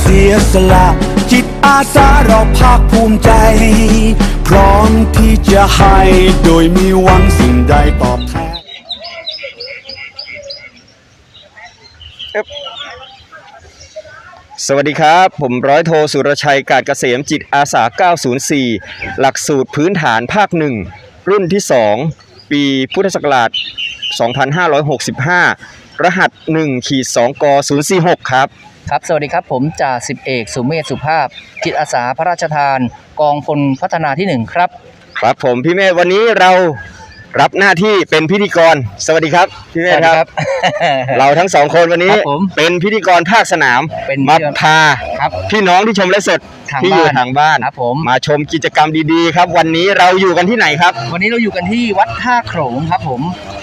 เสียสละ จิตอาสาเราภาคภูมิใจ พร้อมที่จะให้โดยมีหวังสิ่งใดตอบแทนสวัสดีครับ ผมร้อยโทสุรชัยกาดเกษมจิตอาสา 904 หลักสูตรพื้นฐานภาค1รุ่นที่ 2 ปีพุทธศักราช 2565 รหัส1ขีด2ก046 ครับ ครับสวัสดีครับผมจ่าสิบเอกสุเมธสุภาพ จิตอาสาพระราชทาน กองพลพัฒนาที่หนึ่งครับ ครับผมพี่เมธวันนี้เรารับหน้าที่เป็นพิธีกร สวัสดีครับพี่เมธครับ เราทั้งสองคนวันนี้ครับผมเป็นพิธีกรภาคสนามเป็นมาเรื่องพา ครับ พี่น้องที่ชมและสด ทางที่อยู่บ้านทางบ้าน ครับผม มาชมกิจกรรมดีๆ ครับ วันนี้เราอยู่กันที่ไหนครับวันนี้เราอยู่กันที่วัดท่าโขลงครับผม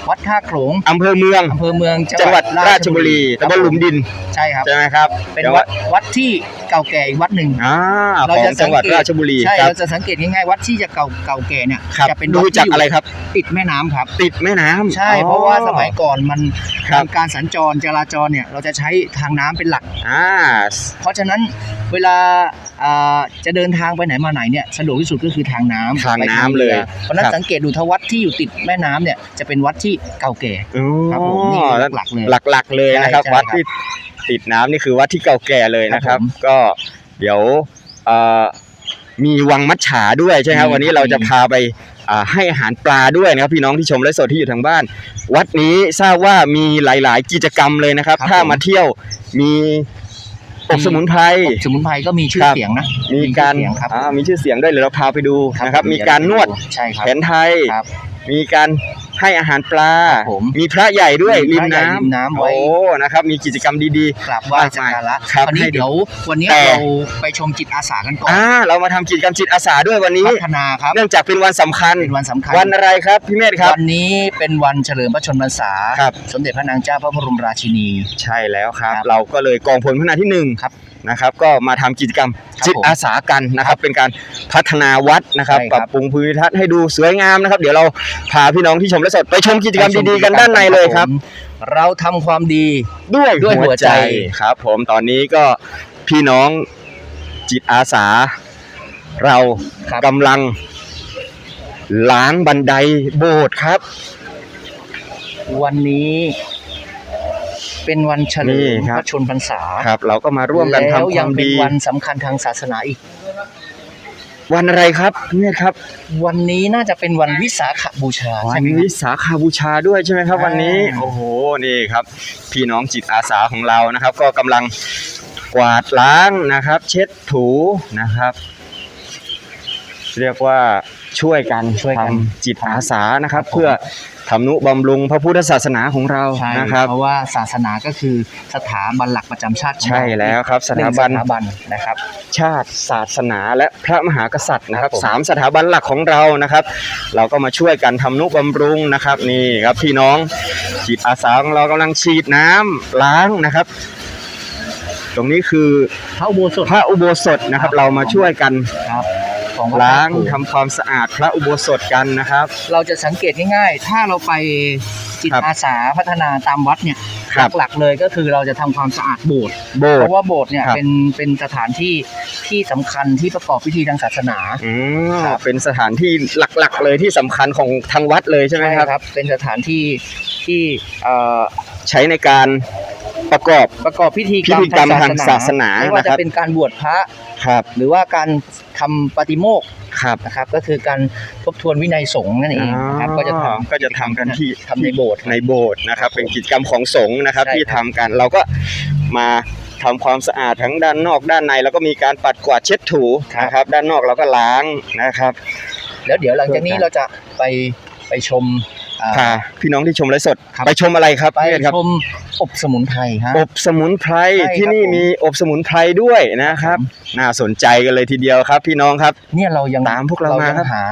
วัดท่าโขลงอำเภอเมือง อำเภอเมืองจังหวัดราชบุรีคบตำบลหลุมดินใช่ครับ ใช่ไหมครับเป็นดี๋ยววัดวัดที่เก่าแก่อีกวัดหนึ่ง อ่าขเราองจะจังหวัดราชบุรีใช่ครับ เราจะสังเกตง่ายๆวัดที่จะเก่าเก่าแก่เนี่ยครับจะเป็นดูวัดจากที่ยู่อะไรครับ ติดแม่น้ำครับ ติดแม่น้ำใช่อ๋อเพราะว่าสมัยก่อนมันครับการสัญจรจราจรเนี่ยเราจะใช้ทางน้ำเป็นหลัก อ่า เพราะฉะนั้นเวลา อ่าจะเดินทางไปไหนมาไหนเนี่ยสะดวกที่สุดก็คือทางน้ำทางไปน้ำเลยรือเพราะฉะนั้นครับ สังเกตดูถ้าวัดที่อยู่ติดแม่น้ำเนี่ยจะเป็นวัดที่เก่าแก่ อ๋อครับผมนี่คือหลักๆเลยหลักๆเลยนะครับ ใช่ใช่วัดที่ติดน้ำนี่คือวัดที่เก่าแก่เลยนะคครัรับบ ผมก็เดี๋ยวเอ่อมีวังมัจฉาด้วยใช่ไหมครับมีวันนี้ครับเราจะมีพาไปอ่าให้อาหารปลาด้วยนะครับ พี่น้องที่ชมและสดที่อยู่ทางบ้าน วัดนี้ทราบว่ามีหลาย ๆ กิจกรรมเลยนะครับ ครับถ้าผม มาเที่ยวมี อบสมุนไพรสมุนไพรก็มีชื่อครับ เสียงนะมีการชื่อเสียงครับอ่ามีชื่อเสียงด้วยเดี๋ยวเราพาไปดูนะครับ มีการนวดใช่ครับแผนไทย ครับ มีการ ให้อาหารปลา ครับผมมีพระใหญ่ด้วยมีริพมระใหญ่น้ำริมน้ำไว้ โอ้นะครับ มีกิจกรรมดี กราบไหว้สักการะครับวันนี้ให้ดูเดี๋ยววันนี้แต่ เราไปชมจิตอาสากันก่ๆอนอ่าเรามาทำกิจกรรมจิตอาสาด้วยวันนี้ พัฒนาครับเนื่องจากเป็นวันสำคัญ เป็นวันสำคัญ วันอะไรครับพี่เมธครับ วันนี้เป็นวันเฉลิมพระชนมพรรษา ครับ สมเด็จพระนางเจ้าพระบรมราชินี ใช่แล้วครับ ครับ เราก็เลยกองพลพัฒนาที่หนึ่งครับ นะครับ ก็มาทำกิจกรรมครับจิตผมอาสากันนะครับ เป็นการพัฒนาวัดนะครับใช่ปครับรับปรุงภูมิทัศน์ให้ดูสวยงามนะครับ เดี๋ยวเราพาพี่น้องที่ชมและสดไปชมกิจกรรมดีๆกันด้านในเลยครับผมเราทำความดีด้วยด้วยหัวใจครับ ผมตอนนี้ก็พี่น้องจิตอาสา เราครับกำลังล้างบันไดโบสถ์ครับ วันนี้ เป็นวันเฉลินี่มครับพระชนมพรรษาครับ เราก็มาร่วมกันแล้วทำคยัวามเป็นดี วันสำคัญทางศาสนาอีก วันอะไรครับเนี่ยครับ วันนี้น่าจะเป็นวันวิสาขบูชาวัใช่นไหมควิรับสาขาบูชาด้วยใช่ไหมครับอ่าวันนี้โอ้โหนี่ครับ พี่น้องจิตอาสาของเรานะครับ ก็กำลังกวาดล้างนะครับ เช็ดถูนะครับ เรียกว่า ช่วยกันช่วยกัน ทำจิตอาสานะครับครับผมเพื่อทำนุบำรุงพระพุทธศาสนาของเราใช่นะครับ เพราะว่าศาสนาก็คือสถาบันหลักประจำชาติของใช่เราแล้วครับสหนึ่ถางบันสถาบันนะครับ ชาติศาสนาและพระมหากษัตริย์นะครับครับผม สามสถาบันหลักของเรานะครับ เราก็มาช่วยกันทำนุบำรุงนะครับนี่ครับพี่น้องจิตอาสาของเรากำลังฉีดน้ำล้างนะครับ ตรงนี้คือพระอุโบสถพระอุโบสถนะครับ เรามาช่วยกันครับ ของวัดล้างท่โขทำความสะอาดพระอุโบสถกันนะครับ เราจะสังเกตง่ายๆ ถ้าเราไปจิตครับอาสาพัฒนาตามวัดเนี่ยครับหลักๆเลยก็คือเราจะทำความสะอาดโบสถ์โบเพสถ์ราะว่าโบสถ์เนี่ยครับ เป็นเป็นสถานที่ที่สำคัญที่ประกอบพิธีทางศาสนา อืมครับ เป็นสถานที่หลักๆเลยที่สำคัญของทางวัดเลยใช่ไหมครับ เป็นสถานที่ที่เอ่อใช้ในการ ประกอบประกอบพิธีพิธีกรรมทางศาสนาไม่ว่านะคจะรับ เป็นการบวชพระ ครับหรือว่าการทำปฏิโมกข์ครับนะครับก็คือการทบทวนวินัยสงฆ์นั่นเองนะครับก็จะทำ ก็จะทำกันที่ทำในโบสถ์ในโบสถ์นะครับ เป็นกิจกรรมของสงฆ์นะครับ ใช่ที่ครัทำบ กันเราก็มาทำความสะอาดทั้งด้านนอกด้านใน แล้วก็มีการปัดกวาดเช็ดถูนะครับ ด้านนอกเราก็ล้างนะครับ แล้วเดี๋ยวหลังจากนี้ช่วยกันเราจะไปไปชมอ่า พาพี่น้องที่ชมไลฟ์สด ครับ ไปชมอะไรครับไปพี่เอกครับชมอบสมุนไพรฮะ อบสมุนไพรใช่ครับที่นี่ผมมีอบสมุนไพรด้วยนะครับ น่าสนใจกันเลยทีเดียวครับ พี่น้องครับ เนี่ยเรายังตามพวกเรามายัครับหา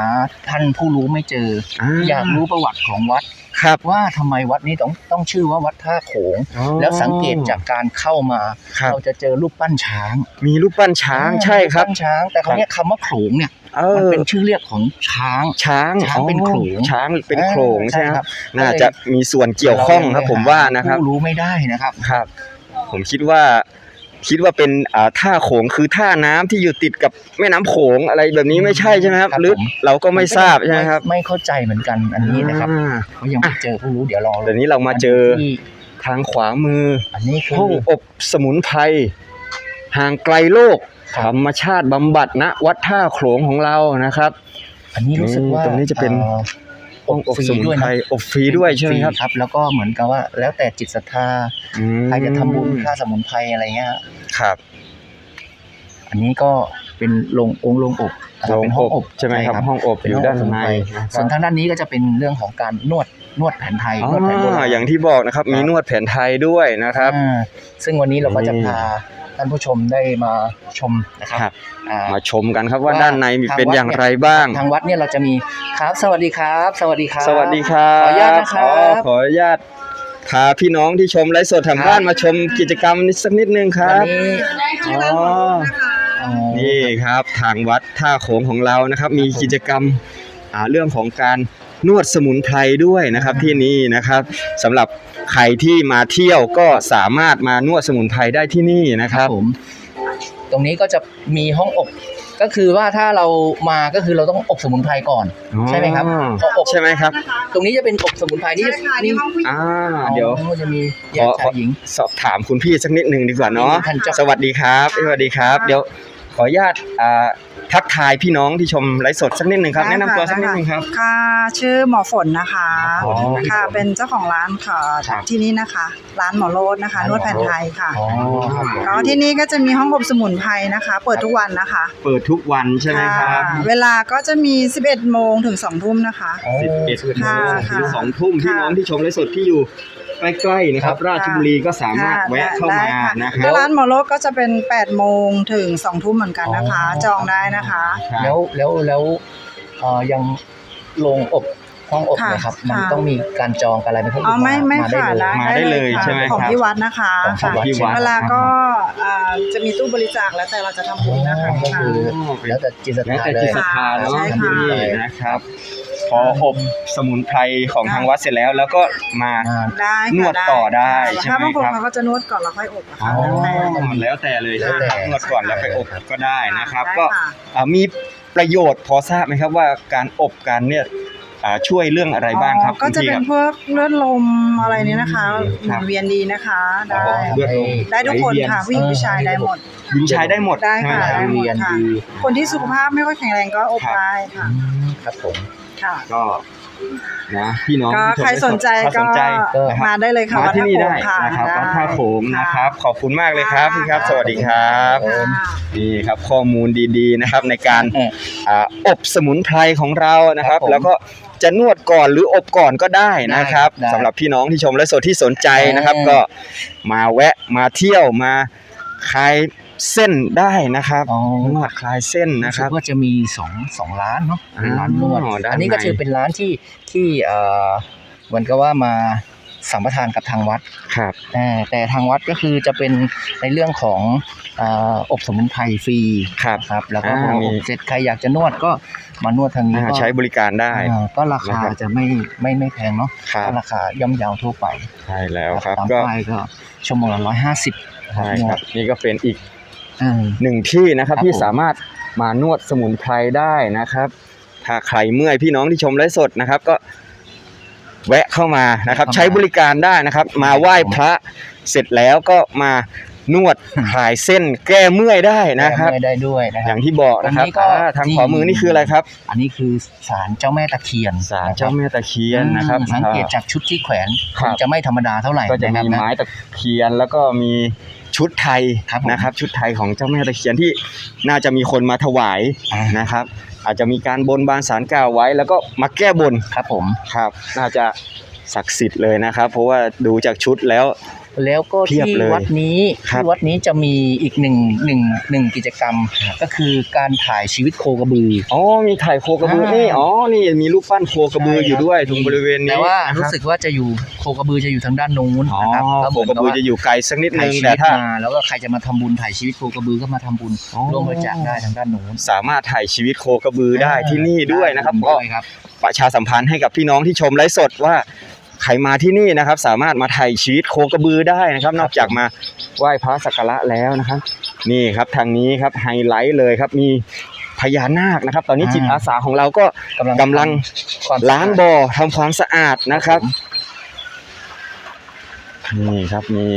ท่านผู้รู้ไม่เจอออยากรู้ประวัติของวัด ครับว่าทำไมวัดนี้ต้องต้องชื่อว่าวัดท่าโขง อ๋อแล้วสังเกตจากการเข้ามา ครับ เราจะเจอรูปปั้นช้างมีรูปปั้นช้างใช่ครับ ปปั้นช้าง แต่คราวเนี้ยคำว่าโขลงเนี่ยเอมันอเป็นชื่อเรียกของช้าง ช้างช้างเป็นโขลง ช้างเป็นโขลงเออใช่ไหมใช่คครัรับบน่าจะมีส่วนเกี่ยวข้องครับผมว่านะครับ ผู้รู้ไม่ได้นะครับ ครับ ผมคิดว่า คิดว่าเป็นอ่าท่าโขงคือท่าน้ำที่อยู่ติดกับแม่น้ำโขงอะไรแบบนี้ไม่ใช่ใช่ไหมครับครับหรือผม เราก็ไม่ทราบใช่ไหมครับไม่เข้าใจเหมือนกันอันนี้นะครับอ่าเขายังไม่เจอผู้รู้เดี๋ยวรอเดี๋ยวนี้เรามาเจอที่ทางขวามือ อันนี้คือ ห้องอบสมุนไพรห่างไกลโลกครัธบ รรมชาติบำบัดณวัดท่าโขลงของเรานะครับ อันนี้รู้สึกว่าตรงนี้จะเป็น อ่อห้ องอบฟรีสมุนด้วยไพรนะอบฟรีด้วยใช่ไหมครับฟครับ แล้วก็เหมือนกับว่า แล้วแต่จิตศรัทธาอืมใครจะทำบุญค่าสมุนไพรอะไรเงี้ยฮะครับ อันนี้ก็เป็นโรงองค์โรงอบนะครับเป็นห้องอบใช่ไหมครับ ห้องอบเป็นอยู่ห้องด้านอบสมุในไพรนะคส่รัวนบทางด้านนี้ก็จะเป็นเรื่องของการนวดนวดแผนไทยอ๋นวดแผนโบราอณอย่างที่บอกนะครับ มีครับนวดแผนไทยด้วยนะครับอ่าซึ่งวันนี้เราก็จะนี่พาท่านผู้ชมได้มาชมนะครับครับ อ่า มาชมกันครับว่าว่าด้านในมีทางเป็นวัด อย่างเนี่ยไรบ้าง ทางวัดเนี่ยเราจะมีครับ สวัสดีครับ สวัสดีครับ สวัสดีครับขออนุญาตนะครับอ๋อขออนุญาตพาพี่น้องที่ชมไลฟ์สดทางครับบ้านมาชมกิจกรรมนิดสักนิดนึงควัรับนี้ได้ที่ร้านหมอลูกนะคะ อ๋อนี่ครับทางวัดท่าโขงของเรานะครับ มีกิจกรรมอ่าเรื่องของการ นวดสมุนไพรด้วยนะครับที่นี่นะครับสำหรับใครที่มาเที่ยวก็สามารถมานวดสมุนไพรได้ที่นี่นะคครัรับบผมตรงนี้ก็จะมีห้องอบก็คือว่าถ้าเรามาก็คือเราต้องอบสมุนไพรก่อน ใช่ไหมครับอ๋อพออบใช่ไหมครับนะคะตรงนี้จะเป็นอบสมุนไพรนี่ใช่ค่ะนี่ห้องผู้หญิงอ่าเดี๋ยวอ๋อจะมีแยกขอชายหญิงสอบถามคุณพี่สักนิดหนึ่งดีกว่าเนาะท่านเจ้าสวัสดีครับสวัสดีครับ เดี๋ยว ขออนุญาตอ่าทักทายพี่น้องที่ชมไลฟ์สดสักนิดหนึ่งครับ ได้แนะนำตัวค่ะสักนิดหนึ่งครับค่ะ ชื่อหมอฝนนะคะหมอฝนค่ะ เป็นเจ้าของร้านค่ะครับที่นี่นะคะ ร้านหมอโรดนะคะนวดแผนไทยค่ะอ๋อครับผมแล้วที่นี่ก็จะมีห้องอบสมุนไพรนะคะ เปิดทุกวันนะคะเปิดทุกวันใช่ไหมครับะเวลาก็จะมี 11 โมงถึง2ทุ่มนะคะสิบเอ็ดค่ะ ถึงสองทุ่มพี่ค่ะน้องที่ชมไลฟ์สดที่อยู่ ใกล้ๆนะครับครับ ราชบุรีก็สามารถค่ะแวะเข้าได้มาค่ะนะครัแล้บวร้านหมอโรดก็จะเป็น8โมงถึง2ทุ่มเหมือนกันนะคะอ๋อจองได้นะคะครับแล้วแล้วแล้วเอ่อยังโรงอบห้องอบค่ะนะครับมันค่ะต้องมีการจองกันอะไรไหมครับอ๋อไม่ไม่าด้ค่ะเลยมาได้เลยค่ะใช่ไหมของครับที่วัดนะคะของค่ะที่วัดเวลาก็อ่าจะมีตู้บริจาคแล้วแต่เราจะทำบุญนะคะก็คือค่ะแล้วแต่จิตศรัทแล้วธาแต่เลจิยตศรัทธาเนาะใช่ค่ะที่นี่นะครับพ ออบสมุนไพรของทางวัดเสร็จแล้ว แล้วก็มาอ่าได้ค่ะนวดต่อได้ใช่ไหมถ้าบางคนครับเขาก็จะนวดก่อนแล้วค่อยอบนะอ๋คะอแล้วแต่ แล้วแต่เลยแล้วแต่นวดก่อนแล้วไปอบก็ได้นะครับ ได้ก็ค่ะอ่ามีประโยชน์พอทราบไหมครับว่าการอบการเนี่ยอ่าช่วยเรื่องอะไรบ้างครับอ๋อก็จะคุณพี่เป็นครับ พวกเลือดลมอะไรนี้นะคะหคมุรับนเวียนดีนะคะได้อ๋อเลือดลม ได้ทุกคนค่ะผู้หญิงผู้ชายได้หมด หญิงชายได้หมดได้ค่ะใช่ไหมได้รับหมดเรียนค่ะดีคนที่สุขภาพไม่ค่อยแข็งแรงก็อบครับ ได้ค่ะอืมครับผม ค่ะก็นะพี่น้องก็ที่ชมใครสนใจถ้าก็สนใจนะครับมาได้เลยค่ะมาวัดที่ท่านี่โขได้งค่ะนะครับได้วัดท่าโขงค่ะนะครับ ขอบคุณมากเลยครับพี่ครับ สวัสดีครับค่ะนี่ครับข้อมูลดีๆนะครับในการเอออ่าอบสมุนไพรของเรานะครับครับผมแล้วก็จะนวดก่อนหรืออบก่อนก็ได้นะครับได้สำหรับพี่น้องที่ชมและสดที่สนใจนะครับเออก็มาแวะมาเที่ยวมาคลาย เส้นได้นะครับอ๋อ นวดคลายเส้นนะรู้คสึรับกว่าจะมีสองสองร้านเนาะเป็นร้านนวดอ๋อด้านอันนี้ก็ในจะเป็นร้านที่ที่เอ่อเหมือนกับว่ามาสัมปทานกับทางวัดครับ อ่าแต่ทางวัดก็คือจะเป็นในเรื่องของอ่าอบสมุนไพรฟรีครับครับแล้วก็อ่าพอมี อบเสร็จใครอยากจะนวดก็มานวดทางนี้อ่าก็ใช้บริการได้อ่าก็ราคานะครับจะไม่ไม่ไม่แพงเนาะครับก็ราคาย่อมเยาวทั่วไปใช่แล้วครับตามก็ป้ายก็ชั่วโมงละร้อยห้าสิบ ใช่ครับนี่ก็เป็นอีกอ่า หนึ่งที่นะครับครับที่ผมสามารถมานวดสมุนไพรได้นะครับ ถ้าใครเมื่อยพี่น้องที่ชมไลฟ์สดนะครับ ก็แวะเข้ามานะครับ ใช้บริการได้นะครับ มาไหว้พระเสร็จแล้วก็มา นวดคลายเส้นแก้เมื่อยได้นะครับ แก้เมื่อยได้ด้วยนะคอรับ ย่างที่บอกนะครับตรงนี้ก็อ่าทางขวามือนี่คืออะไรครับอันนี้คือศาลเจ้าแม่ตะเคียนศาลเจ้าแม่ตะเคียนนะครับ อืมสังเกตจากชุดที่แขวนครับ จะไม่ธรรมดาเท่าไหร่ก็จะนคมีรับน ไม้ตะเคียนแล้วก็มีชุดไทยครับผม นะครับ ชุดไทยของเจ้าแม่ตะเคียนที่น่าจะมีคนมาถวายอ่านะครับ อาจจะมีการบนบานสารกล่าวไว้ แล้วก็มาแก้บนครับผม ครับ น่าจะศักดิ์สิทธิ์เลยนะครับ เพราะว่าดูจากชุดแล้ว แล้วก็เพียบที่เลยวัดนี้ครับที่วัดนี้จะมีอีกหนึ่งหนึ่งหนึ่งกิจกรรมก็คือการถ่ายชีวิตโคกระบือ อ๋อมีถ่ายโคกระบืออ่านี่ นี่อ๋อนี่มีรูปปั้นโคกระบืออยู่ด้วยตรงบริเวณนี้แต่ว่านะครู้บสึกว่าจะอยู่โคกระบือจะอยู่ทางด้านนู้นอ๋อนะครับก็โคเหมือนกระกับบือว่าจะอยู่ไกลสักนิดนึถ่ายงชีแต่วิตถ้า มาแล้วก็ใครจะมาทำบุญถ่ายชีวิตโคกระบือก็มาทำบุญอ๋อ ร่วมบริจาคได้ทางด้านนู้นสามารถถ่ายชีวิตโคกระบือได้ที่นี่ด้วยนะครับได้ก็ด้วยครับ ประชาสัมพันธ์ให้กับพี่น้องที่ชมไลฟ์สดว่า ใครมาที่นี่นะครับ สามารถมาถ่ายชีวิตโคกระบือได้นะครับ นอกจากมาไหว้พระสักการะแล้วนะครับ นี่ครับทางนี้ครับไฮไลท์เลยครับมีพญานาคนะครับ ตอนนี้อ่าจิตอาสาของเราก็กำลังกำลังความล้างบ่อทำความสะอาดนะครับนี่ครับมี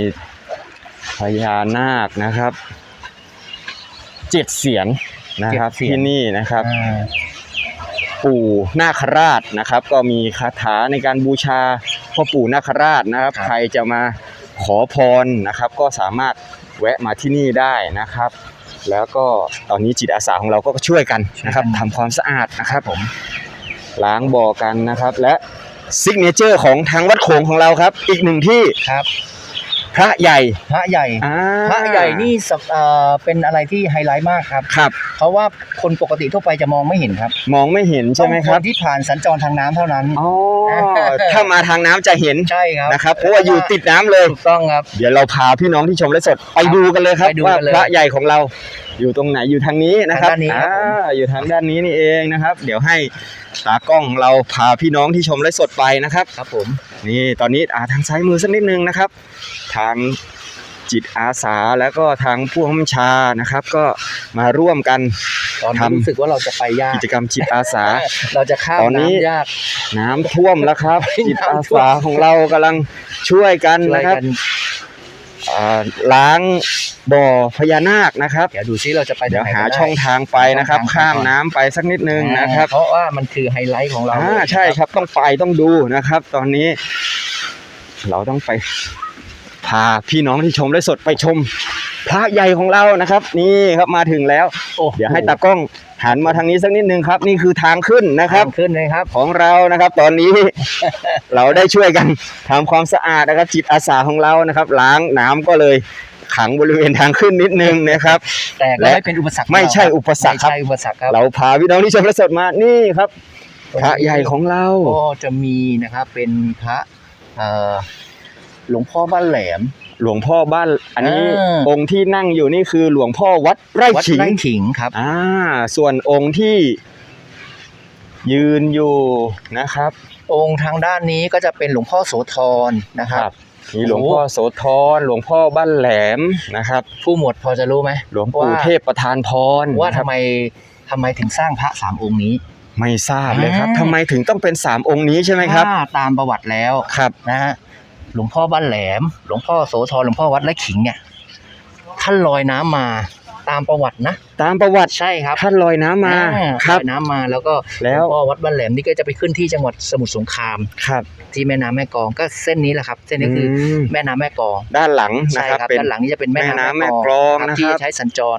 พญานาคนะครับเจ็ดเสียนนะครับที่นี่นะครับอ่าปู่นาคราชนะครับ ก็มีคาถาในการบูชา พ่อปู่นาคราชนะครับ ใครจะมาขอพรนะครับ ก็สามารถแวะมาที่นี่ได้นะครับ แล้วก็ตอนนี้จิตอาสาของเราก็ช่วยกันนะครับทำความสะอาดนะครับผมล้างบ่อกันนะครับ และซิกเนเจอร์ของทางวัดโขงของเราครับ อีกหนึ่งที่ครับ พระใหญ่พระใหญ่ อ่าพระใหญ่นี่สับเอ่อเป็นอะไรที่ไฮไลท์มากครับ ครับ เพราะว่าคนปกติทั่วไปจะมองไม่เห็นครับมองไม่เห็นใช่ไหมคต้รัอบ งนที่ผ่านสัญจรทางน้ำเท่านั้น อ๋อ ถ้ามาทางน้ำจะเห็นใช่ครับนะครับ เพราะว่าอยู่ติดน้ำเลย ถูกต้องครับ เดี๋ยวเราพาพี่น้องที่ชมไลฟ์สดไปดูกันเลยครับ ไปดูว่ากันเลยพระใหญ่ของเราอยู่ตรงไหนอยู่ทางนี้นะครับทางด้านนี้ครับผมอ่าอยู่ทางด้านนี้นี่เองนะครับ เดี๋ยวให้ตากล้องของเราพาพี่น้องที่ชมไลฟ์สดไปนะครับ ครับผม นี่ตอนนี้อ่าทางซ้ายมือสักนิดนึงนะครับ ทางจิตอาสาแล้วก็ทางผู้กำกับชานะครับ ก็มาร่วมกันตอนนี้ทำรู้สึกว่าเราจะไปยากกิจกรรมจิตอาสา เราจะข้ามตอนนี้น้ำยากน้ำท่วมแล้วครับ จิตอาน้ำท่วมสาของเรากำลังช่วยกันช่วยนะครับกันอ่า ล้างบ่อพญานาคนะครับเดี๋ยวดูซิเราจะไปเดี๋ยวไนหากันไช่องทางไปนะครับช่องทางข้ามก่อนน้ำไปสักนิดนึงนะครับ เพราะว่ามันคือไฮไลท์ของเราอ่าเลยใช่ครับต้องไปต้องดูนะครับ ตอนนี้ เราต้องไปพาพี่น้องที่ชมไลฟ์สดไปชมพระใหญ่ของเรานะครับ นี่ครับมาถึงแล้ว โอ้เดี๋ยวให้ตากล้องหันมาทางนี้สักนิดนึงครับ นี่คือทางขึ้นนะครับทางขึ้นเลยครับ ของเรานะครับ ตอนนี้ เราได้ช่วยกันทำความสะอาดนะครับ จิตอาสาของเรานะครับ ล้างน้ำก็เลยขังบริเวณทางขึ้นนิดนึงนะครับ แต่ก็และไม่เป็นอุปสรรคไม่ใช่อุปสรรคครับ ไม่ใช่อุปสรรคครับเราพาพี่น้องที่ชมไลฟ์สดมานี่ครับพระใหญ่ของเรา ก็จะมีนะครับเป็นพระเอ่อหลวงพ่อบ้านแหลม หลวงพ่อบ้าน อันนี้อ่าองค์ที่นั่งอยู่นี่คือหลวงพ่อวัดไร่วัดขิงไร่ขิงครับ อ่าส่วนองค์ที่ ยืนอยู่นะครับองค์ทางด้านนี้ก็จะเป็นหลวงพ่อโสธรนะครับ มีหลวงพ่อโสธรหลวงพ่อบ้านแหลมนะครับ ผู้หมวดพอจะรู้ไหมหลวงปู่ว่าเทพประธานพรว่านะครับทำไมทำไมถึงสร้างพระสามองค์นี้ ไม่ทราบเลยครับอ่า ทำไมถึงต้องเป็นสามองค์นี้ใช่ไหมครับ ถ้าตามประวัติแล้วครับ นะฮะ หลวงพ่อบ้านแหลม หลวงพ่อโสธรหลวงพ่อวัดไร่ขิงเนี่ยท่านลอยน้ำมาตามประวัตินะตามประวัติใช่ครับท่านลอยน้ำมาอ่ครับลอยน้ำมาแล้วก็แล้วหงพ่อวัดบ้านแหลมนี่ก็จะไปขึ้นที่จังหวัดสมุทรสงครามครับ ที่แม่น้ำแม่กลองก็เส้นนี้แหละครับ เส้นนี้คืออมแม่น้ำแม่กลอง ด้านหลังนะใช่ครับครับเป็นด้านหลังนี่จะเป็นแม่แม่น้ำน้ำแม่แม่กกลลอองงนะครับที่ใช้สัญจร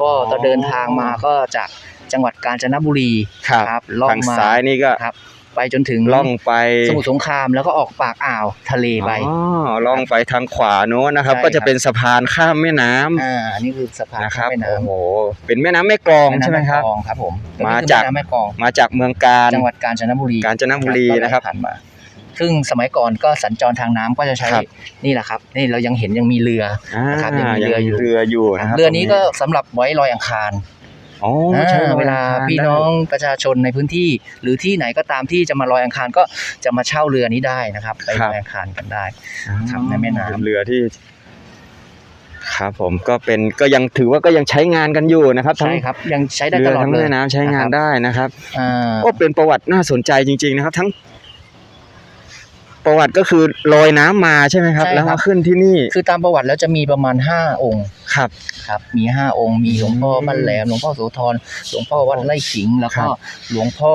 ก็อ๋อจะเดินทางมาก็จากจังหวัดกาญจนบุรีครับล่องทางมาซ้ายนี่ก็ครับ ไปจนถึงล่องไปสมุทรสงครามแล้วก็ออกปากอ่าวทะเลไปอ๋อล่องไปทางขวาโน้นนะครับใช่ก็จะครับเป็นสะพานข้ามแม่น้ำอ่าอันนี้คือสะพานนะครับแม่น้โอ้โหเป็นแม่น้ำแม่กลองำใช่ไหมครับแน้ำแม่กลองครับผมมาตัวนี้คือจากแม่น้ำแม่กลองมาจากเมืองการจังหวัดกาญจนบุรีกาญจนบุรีนะครับก็ไหลผ่านมาซึ่งสมัยก่อนก็สัญจรทางน้ำก็จะใช้ครับนี่แหละครับนี่เรายังเห็นยังมีเรืออ่านะครับยังมียังเรือมีอยู่เรืออยู่นะครับเรือนี้ตงก็สำหรับไว้ลอยอังคาร อ๋ออ่าใช่ลอยเวลาอังครพี่ได้น้องประชาชนในพื้นที่ หรือที่ไหนก็ตามที่จะมาลอยอังคารก็จะมาเช่าเรือนี้ได้นะครับ ไปลอยอังคารกันได้ ครับในแม่น้ำ เป็นเรือที่ ครับผมก็เป็นก็ยังถือว่าก็ยังใช้งานกันอยู่นะครับทั้งใช่ครับยังใช้ได้เรืตอลอดทั้งเลยแม่น้ำใช้งานได้นะครับ อ่า ก็เป็นประวัติน่าสนใจจริงๆนะครับ ทั้ง ประวัติก็คือลอยน้ำมาใช่ไหมครับ แล้วมาขึ้นที่นี่คือตามประวัติแล้วจะมีประมาณห้าองค์ครับ ครับ มีห้าองค์ มีหลวงพ่อบ้านแหลม หลวงพ่อโสธร หลวงพ่อวัดไร่ขิง แล้วก็ครับหลวงพ่อ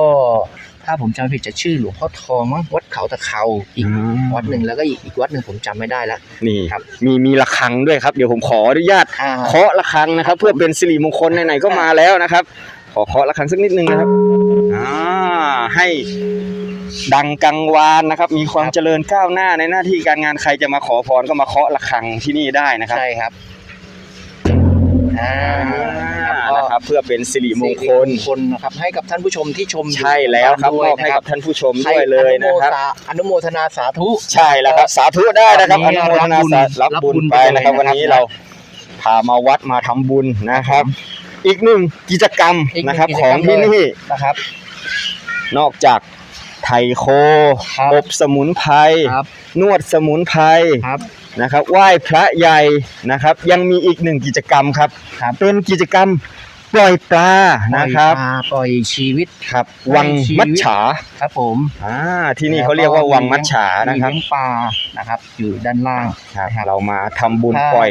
ถ้าผมจำไม่ผิดจะชื่อหลวงพ่อทองมั้งวัดเขาตะเขาอีกอืมวัดหนึ่งแล้วก็อีกอีกวัดหนึ่งผมจำไม่ได้แล้วนี่ครับ มีมีระฆังด้วยครับ เดี๋ยวผมขออนุญาตอ่า เคาะระฆังนะครับ เพื่อเป็นสิริมงคลไหนๆก็มาแล้วนะครับ ขอเคาะระฆังสักนิดนึงนะครับอ่าให้ ดังกังวานนะครับ มีความเจริญก้าวหน้าในหน้าที่การงานใครจะมาขอพรก็มาเคาะระฆังที่นี่ได้นะครับใช่ครับอ่าอ่านะครับเพื่อเป็นสิริมงคลสิริมงคลนะครับ ให้กับท่านผู้ชมที่ชมอยู่ใช่แล้วครับด้มวยอบให้นะกับท่านผู้ชมด้วยเลยนะครับอนุโมทนาสาธุใช่แล้วครับสาธุได้นะครับอวันนี้นุโมทนาสารับรับบุญบุญไปนะครับไปเลยนะครับ วันนี้เราพามาวัดมาทำบุญนะครับ อีกหนึ่งกิจกรรมอีกหนึ่งนะครับกิจขกรอรงมที่เลยนี่นะครับ นอกจาก ไทยโคครับอบสมุนไพรครับ นวดสมุนไพรครับ นะครับไหว้พระใหญ่นะครับ ยังมีอีกหนึ่งกิจกรรมครับ ครับ เป็นกิจกรรมปล่อยปลานะครับปล่อยปลาปล่อยชีวิต ครับให้วังชีวิตมัจฉาครับผมอ่าที่นี่เขาเรียกว่าวังมัจฉานะครับ มีเลี้ยงปลานะครับ อยู่ด้านล่าง ครับนะครับ เรามาทำบุญครับปล่อย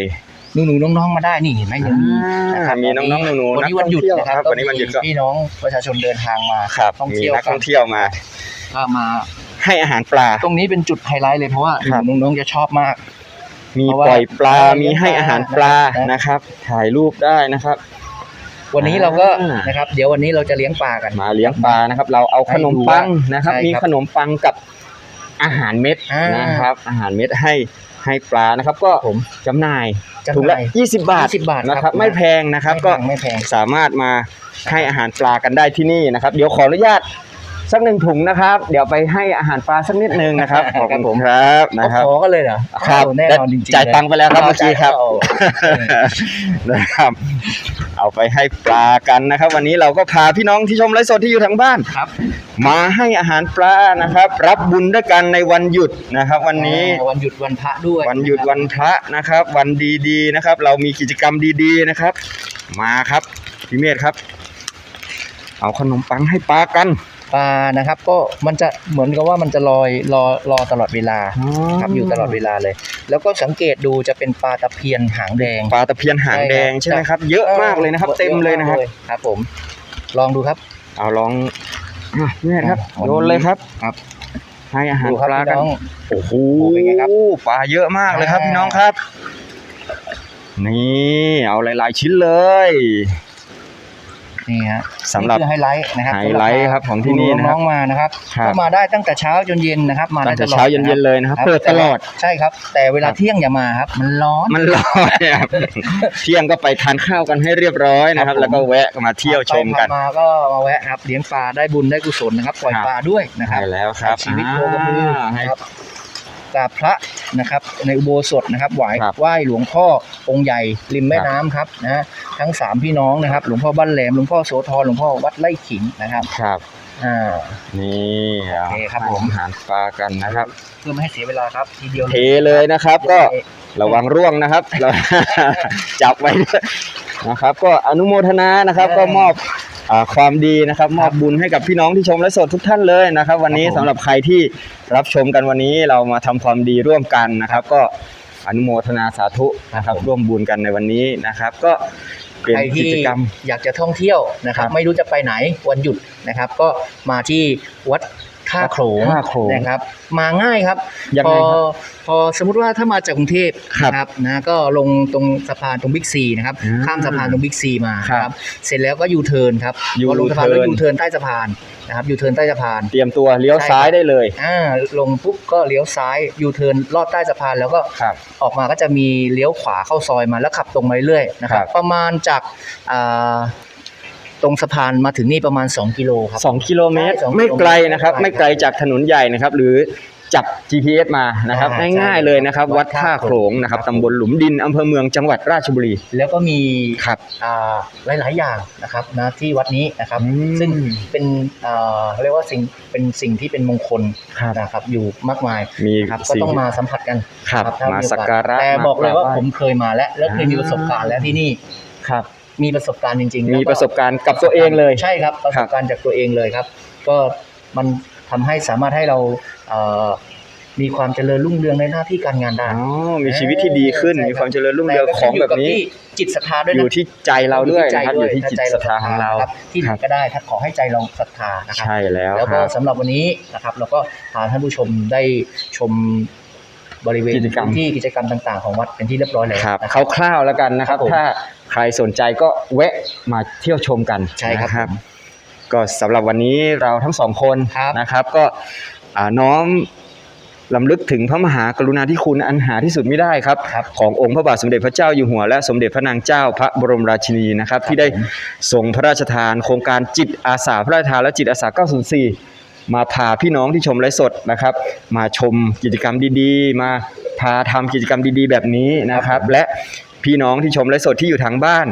หนูๆน้องๆมาได้นี่เห็นไหมยังมีนะครับมีน้องๆหนูๆวันนี้นักวันหยุดท่องเที่ยวนะครับครับวันนี้วันหยุดก็มีพี่น้องประชาชนเดินทางมาครับท่องมีเที่ยวนักกัท่องเที่ยวมาก็มาให้อาหารปลา ตรงนี้เป็นจุดไฮไลท์เลยเพราะว่าครับหนูๆน้องๆจะชอบมาก มีเพราะว่าปล่อยปลาเออมีให้อาหารปลานะนะครับ ถ่ายรูปได้นะครับ วันนี้เราก็อ่านนะครับ เดี๋ยววันนี้เราจะเลี้ยงปลากันมาเลี้ยงปลานะครับ เราเอาขนมปังนะครับใช่ครับมีขนมปังกับอาหารเม็ดอ่านนะครับ อาหารเม็ดให้ให้ปลานะครับ ก็ผมจำหน่ายจำหน่าย ถุงละ20 บาท20บาทนะคครัรับบไม่แพงนะครับไม่ก็แพงไม่แพง สามารถมาให้อาหารปลากันได้ที่นี่นะครับ เดี๋ยวขออนุญาต สักหนึ่งถุงนะครับ เดี๋ยวไปให้อาหารปลาสักนิดนึงนะครับขอบคุณผมครับนะครับเขาขอกันเลยเหรอครับโอ้แน่นอนจริงๆจ่ายตังค์ไปแล้วครับลยเมื่อกี้ครับโอ้นะครับ เอาไปให้ปลากันนะครับ วันนี้เราก็พาพี่น้องที่ชมไลฟ์สดที่อยู่ทางบ้านครับ มาให้อาหารปลานะครับ รับบุญด้วยกันในวันหยุดนะครับ วันนี้อ่าวันหยุดวันพระด้วย วันหยุดวันพระนะครับ วันดีๆนะครับ เรามีกิจกรรมดีๆนะครับ มาครับพี่เมธครับ เอาขนมปังให้ปลากัน ปลานะครับ ก็มันจะเหมือนกับว่ามันจะลอยรอรอตลอดเวลาครับอยู่ตลอดเวลาเลย แล้วก็สังเกตดูจะเป็นปลาตะเพียนหางแดง ปลาตะเพียนหางแดงใช่ไหมครับ เยอะมากเลยนะครับ เต็มเลยนะครับครับ ผม ลองดูครับ เอาลองอะพี่เมธครับอะโยนเลยครับครับให้อาหารดูครับปลาพี่กันน้องโอ้โหเป็นไงครับปลาเยอะมากเลยครับอ่าพี่น้องครับ นี่เอาหลาย ๆ ชิ้นเลย นี่ฮะสำหรับนี่คือไฮไลท์นะครับไฮไลท์ครับของที่นี่นะครับน้องๆมานะครับครับ ก็มาได้ตั้งแต่เช้าจนเย็นนะครับ มาตั้ได้งแต่ตลอดเช้าเย็นๆเลยนะครับครับ เปิดตลอด ใช่ครับ แต่เวลาครับ เที่ยงอย่ามาครับ มันร้อน มันร้อนครับ เที่ยงก็ไปทานข้าวกันให้เรียบร้อยนะครับ ครับผม แล้วก็แวะมาเที่ยวชมกัน ไปผ่ามาก็มาแวะครับเลี้ยงปลาได้บุญได้กุศลนะครับปล่อยครับ ปลาด้วยนะครับ ใช่แล้วครับชีวิตโคกระพืออ่าให้นะครับ กราบพระนะครับ ในอุโบสถนะครับไหวครับไหว้หลวงพ่อองค์ใหญ่ริมแม่น้ำครับนะฮะทั้งสามพี่น้องนะครับ หลวงพ่อบ้านแหลมหลวงพ่อโสธรหลวงพ่อวัดไร่ขิงนะครับครับอ่านี่เอาโอเคครับผมให้อาหารปลากันนะครับเพื่อไม่ให้เสียเวลาครับทีเดียวเทเลยนะครับ ก็ระวังร่วงนะครับเราจับไว้ด้วยนะครับ ก็อนุโมทนานะครับ ก็มอบอ่า ความดีนะครับมอบบุญให้กับพี่น้องที่ชมและสดทุกท่านเลยนะครับ วันนี้สำหรับใครที่รับชมกันวันนี้เรามาทำความดีร่วมกันนะครับ ก็อนุโมทนาสาธุนะครับร่วมบุญกันในวันนี้นะครับ ก็เป็นใครกิที่จกรรมอยากจะท่องเที่ยวนะครับครับ ไม่รู้จะไปไหนวันหยุดนะครับ ก็มาที่วัด ท่าโขลงท่าโขลงนะครับ มาง่ายครับยังพไงอครับพอสมมุติว่าถ้ามาจากกรุงเทพครับนะครับนะก็ลงตรงสะพานตรงบิ๊กซีนะครับอ่าข้ามสะพานตรงบิ๊กซีมาครับครับเสร็จแล้วก็ยูเทิร์นครับยูพอลงสะพานแล้วเทิร์นยูเทิร์นใต้สะพานนะครับยูเทิร์นใต้สะพาน เตรียมตัวเลี้ยวใช่ซ้ายครับได้เลย อ่าลงปุ๊บก็เลี้ยวซ้ายยูเทิร์นลอดใต้สะพานแล้วก็ครับออกมาก็จะมีเลี้ยวขวาเข้าซอยมาแล้วขับตรงมาเรื่อยๆนะครัครับบประมาณจากอ่าต รงสะพานมาถึงนี่ประมาณ 2 กิโลครับสองกิโลเมตร ใช่สองไม่ไกลนะครับกิโลเมตรไม่ไกลจากถนนใหญ่นะครับ หรือจับ GPS มานะครับ อ่าง่ายใช่ๆเลยนะครับวัวัดดท่าท่าโขโขลลงงนะครับครับ ตำบลหลุมดินอำเภอเมืองจังหวัดราชบุรีแล้วก็มีครับ อ่าหลาย ๆ อย่างนะครับนะที่วัดนี้นะครับ อืม ซึ่งเป็นอ่าเขาเรียกว่าสิ่งเป็นสิ่งที่เป็นมงคลครับนะครับอยู่มากมายมีนะครับก็สิ่ต้องมาสัมผัสกันครับถ้มาโอกสสักการะแต่บอกเลยว่าราบไหผมเคยมาแล้ว และเคยมีอ่าประสบการณ์แล้วที่นี่ครับ มีประสบการณ์จริงๆมีแล้วก็ประสบการณ์กับตัวเองเลย ใช่ครับประสบการณ์จากตัวเองเลยครับ ก็มันทำให้สามารถให้เราเอ่อมีความเจริญรุ่งเรืองในหน้าที่การงานได้อ๋อมีชีวิตที่ดีขึ้นใช่ครับมีความเจริญรุ่งเรืองของแบบนี้ต่ก็ขึ้อยู่กับที่จิตศรัทธาด้วยอนะยู่ที่ใจเราด้วยใจนะครับอยู่ที่จิตถ้ศรัทธาของเราคบที่ไหนครับก็ได้ถ้าขอให้ใจเราศรัทธานะครัใช่แล้วแล้วคก็รับสำหรับวันนี้นะครับ เราก็พาท่านผู้ชมได้ชม บริเวณกิจกรรมพื้นที่กิจกรรมต่าง ๆ ของวัดเป็นที่เรียบร้อยแล้วครับนะ คร่าวๆแล้วกันนะครับ ครับผมถ้าใครสนใจก็แวะมาเที่ยวชมกันใช่ครับนะผมก็สำหรับวันนี้เราทั้งสองคนครับ นะครับ ก็อ่าน้อมลำลึกถึงพระมหากรุณาธิคุณอันหาที่สุดไม่ได้ครับครับขององค์พระบาทสมเด็จพระเจ้าอยู่หัว และสมเด็จพระนางเจ้าพระบรมราชินีนะครับ ที่ได้ผมทรงพระราชทาน โครงการจิตอาสาพระราชทานและจิตอาสา 904 มาพาพี่น้องที่ชมไลฟ์สดนะครับ มาชมกิจกรรมดีๆ มาพาทำกิจกรรมดีๆ แบบนี้นะครับ และพี่น้องที่ชมไลฟ์สดที่อยู่ทางบ้าน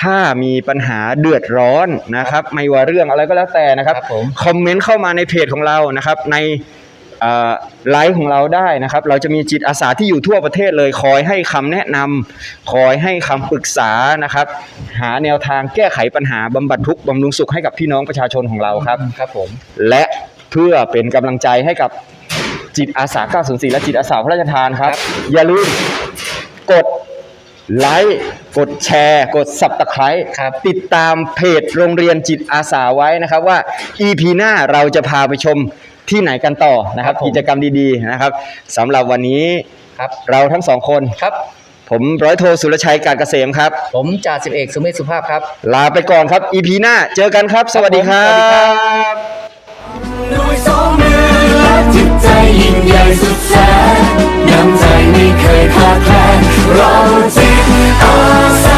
ถ้ามีปัญหาเดือดร้อนนะครับ ไม่ว่าเรื่องอะไรก็แล้วแต่นะครับครับผมคอมเมนต์เข้ามาในเพจของเรานะครับ ในเอ่อไลฟ์ของเราได้นะครับ เราจะมีจิตอาสาที่อยู่ทั่วประเทศเลยคอยให้คำแนะนำคอยให้คำปรึกษานะครับ หาแนวทางแก้ไขปัญหาบำบัดทุกข์บำรุงสุขให้กับพี่น้องประชาชนของเราครับครับผมและ เพื่อเป็นกำลังใจให้กับจิตอาสา 904 และจิตอาสาพระราชทานครับ อย่าลืมกดไลค์กดแชร์ กด subscribe ครับติดตามเพจโรงเรียนจิตอาสาไว้นะครับว่า EP หน้าเราจะพาไปชมที่ไหนกันต่อนะครับ ครับผม กิจกรรมดีๆนะครับสำหรับวันนี้ครับเราทั้งสองคน ครับ ผมร้อยโทสุรชัยการเกษมครับ ผมจ่าสิบเอกสุเมธสุภาพครับ ลาไปก่อนครับ EP หน้าเจอกันครับ สวัสดีครัสวัสดีครับบด้วย สองมือและจิตใจยิ่งใหญ่สุดแสนน้ำใจไม่เคยขาดแคลนเราจิตอาสา